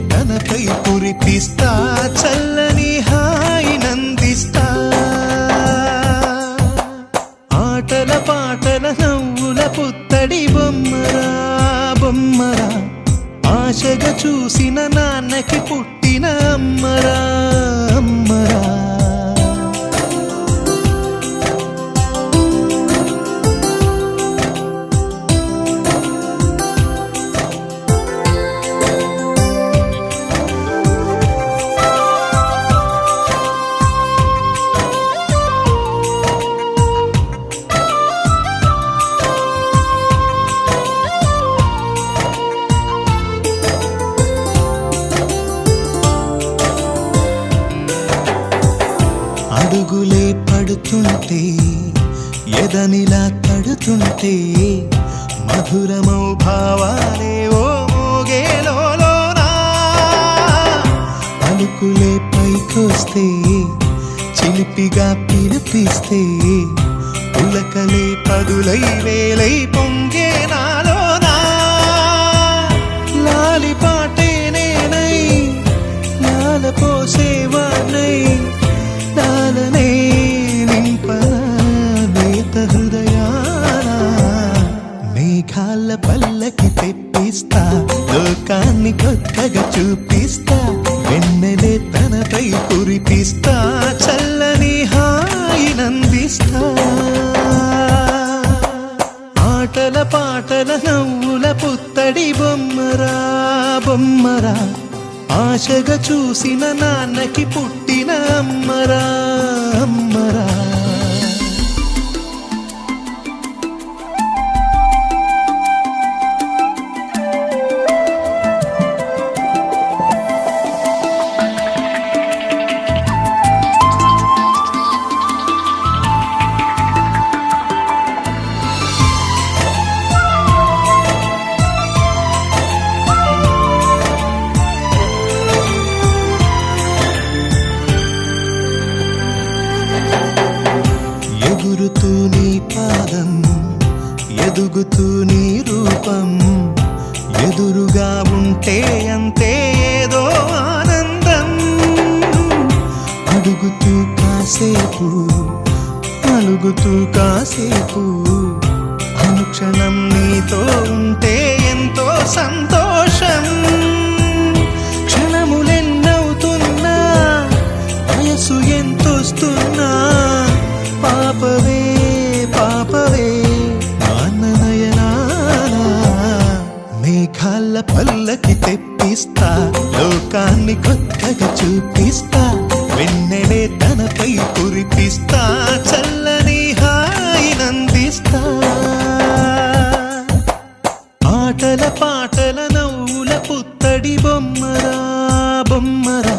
తనపై కురిపిస్తా చల్లని హాయి నందిస్తా. ఆటల పాటల నవ్వుల పుత్తడి బొమ్మరా బొమ్మరా. ఆశగా చూసిన నాన్నకి పుట్టిన అమ్మరా అమ్మరా. ఎదనిలా తడుతుంటే మధురమౌ భావాలే ఓ మోగేలోనా పలుకులే పైకొస్తే చిలిపిగా పిలిపిస్తే పులకలే పదులై వేలై పొంగే నాలోనా? లాలి పాటే నేనై లాల పోసేవాణ్ణై లాలనే లోకాన్ని కొత్తగా చూపిస్తా. వెన్నెలే తనపై కురిపిస్తా. చల్లని హాయి నందిస్తా. ఆటల పాటల నవ్వుల పుత్తడి బొమ్మరా బొమ్మరా. ఆశగా చూసిన నాన్నకి పుట్టిన అమ్మరా అమ్మరా. ఎగురుతూ నీ పాదం ఎదుగుతూ నీ రూపం. ఎదురుగా ఉంటే అంతే ఏదో ఆనందం. అడుగుతూ కాసేపు అలుగుతూ కాసేపు. అనుక్షణం నీతో ఉంటే ఎంతో సంతోషం. క్షణములెన్నవుతున్నా వయసు ఎంతొస్తున్నా పల్లకి తెప్పిస్తా లోకాన్ని కొత్తగా చూపిస్తా వెన్నెలే తనపై కురిపిస్తా చల్లని హాయి నందిస్తా. ఆటల పాటల నవ్వుల పుత్తడి బొమ్మరా బొమ్మరా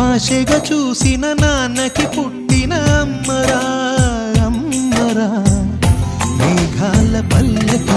ఆశగా చూసిన నాన్నకి పుట్టిన అమ్మరా అమ్మరా. మేఘాల పల్లకి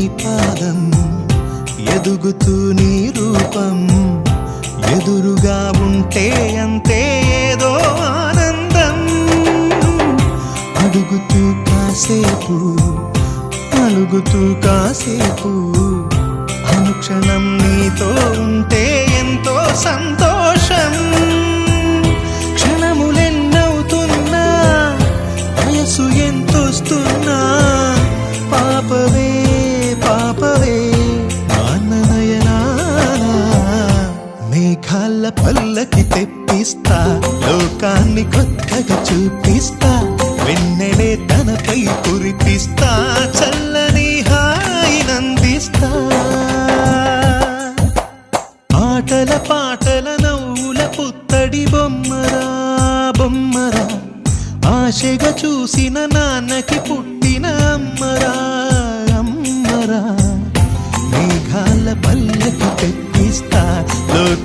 నీ పాదం ఎదుగుతూ నీ రూపం ఎదురుగా ఉంటే అంతే ఏదో ఆనందం అడుగుతూ కాసేపు అలుగుతూ కాసేపు. అనుక్షణం నీతో ఉంటే ఎంతో సంతోషం పల్లకి తెప్పిస్తా లోకాన్ని కొత్తగా చూపిస్తా వెన్నెలే తనపై కురిపిస్తా చల్లని హాయినందిస్తా ఆటల పాటల నవ్వుల పుత్తడి బొమ్మరా బొమ్మరా ఆశగా చూసిన నాన్నకి పుట్టిన అమ్మరా అమ్మరా. మేఘాల పల్లకి తెప్పిస్తా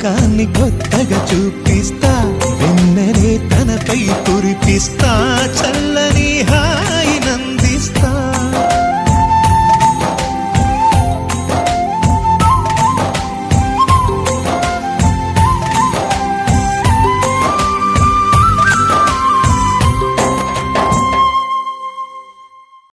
ముఖాన్ని కొత్తగా చూపిస్తా. వెన్నరే తనపై పురి